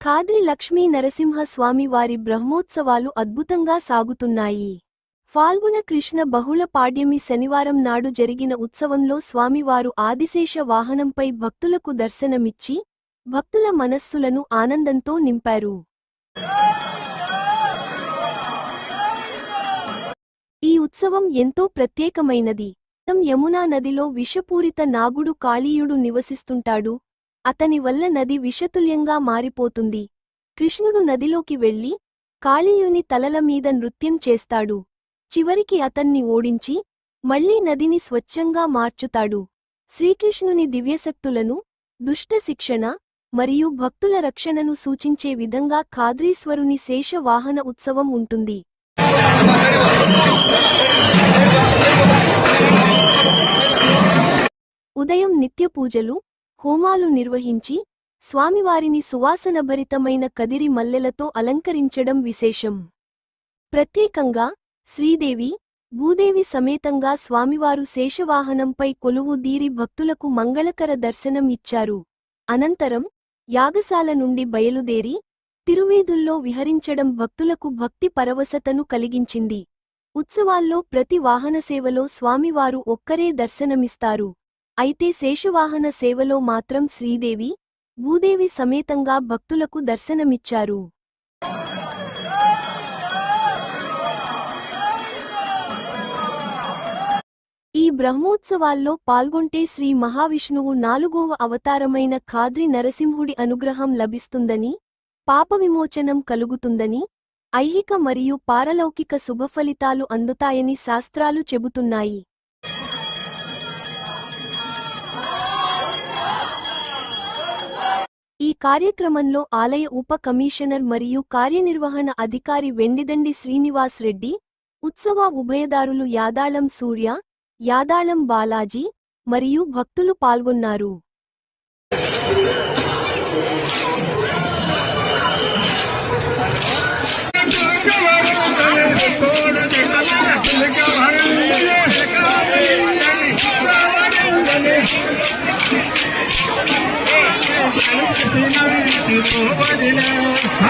కాద్రి లక్ష్మీ నరసింహ స్వామి వారి బ్రహ్మోత్సవాలు అద్భుతంగా సాగుతున్నాయి. ఫాల్గుణ కృష్ణ బహుళ పాడ్యమి శనివారం నాడు జరిగిన ఉత్సవంలో స్వామివారు ఆదిశేష వాహనంపై భక్తులకు దర్శనమిచ్చి భక్తుల మనస్సులను ఆనందంతో నింపారు. ఈ ఉత్సవం ఎంతో ప్రత్యేకమైనది. తం యమునా నదిలో విషపూరిత నాగుడు కాళీయుడు నివసిస్తుంటాడు. అతని వల్ల నది విషతుల్యంగా మారిపోతుంది. కృష్ణుడు నదిలోకి వెళ్ళి కాళీయుని తలల మీద నృత్యం చేస్తాడు. చివరికి అతన్ని ఓడించి మళ్ళీ నదిని స్వచ్ఛంగా మార్చుతాడు. శ్రీకృష్ణుని దివ్యశక్తులను దుష్ట శిక్షణ మరియు భక్తుల రక్షణను సూచించే విధంగా ఖాద్రీశ్వరుని శేష వాహన ఉత్సవం ఉంటుంది. ఉదయం నిత్య పూజలు హోమాలు నిర్వహించి స్వామివారిని సువాసనభరితమైన కదిరి మల్లెలతో అలంకరించడం విశేషం. ప్రత్యేకంగా శ్రీదేవి భూదేవి సమేతంగా స్వామివారు శేషవాహనంపై కొలువు దీరి భక్తులకు మంగళకర దర్శనం ఇచ్చారు. అనంతరం యాగశాల నుండి బయలుదేరి తిరువీధుల్లో విహరించడం భక్తులకు భక్తి పరవశతను కలిగించింది. ఉత్సవాల్లో ప్రతి వాహన సేవలో స్వామివారు ఒక్కరే దర్శనమిస్తారు. అయితే శేషవాహన సేవలో మాత్రం శ్రీదేవి భూదేవి సమేతంగా భక్తులకు దర్శనమిచ్చారు. ఈ బ్రహ్మోత్సవాల్లో పాల్గొంటే శ్రీ మహావిష్ణువు నాలుగవ అవతారమైన ఖాద్రి నరసింహుడి అనుగ్రహం లభిస్తుందని పాప విమోచనం కలుగుతుందని ఐహిక మరియు పారలౌకిక శుభఫలితాలు అందుతాయని శాస్త్రాలు చెబుతున్నాయి. ఈ కార్యక్రమంలో ఆలయ ఉప కమిషనర్ మరియు కార్యనిర్వహణ అధికారి వెండిదండి శ్రీనివాస్ రెడ్డి ఉత్సవ ఉభయదారులు యాదాళం సూర్య యాదాళం బాలాజీ మరియు భక్తులు పాల్గొన్నారు.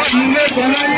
हमने बनाई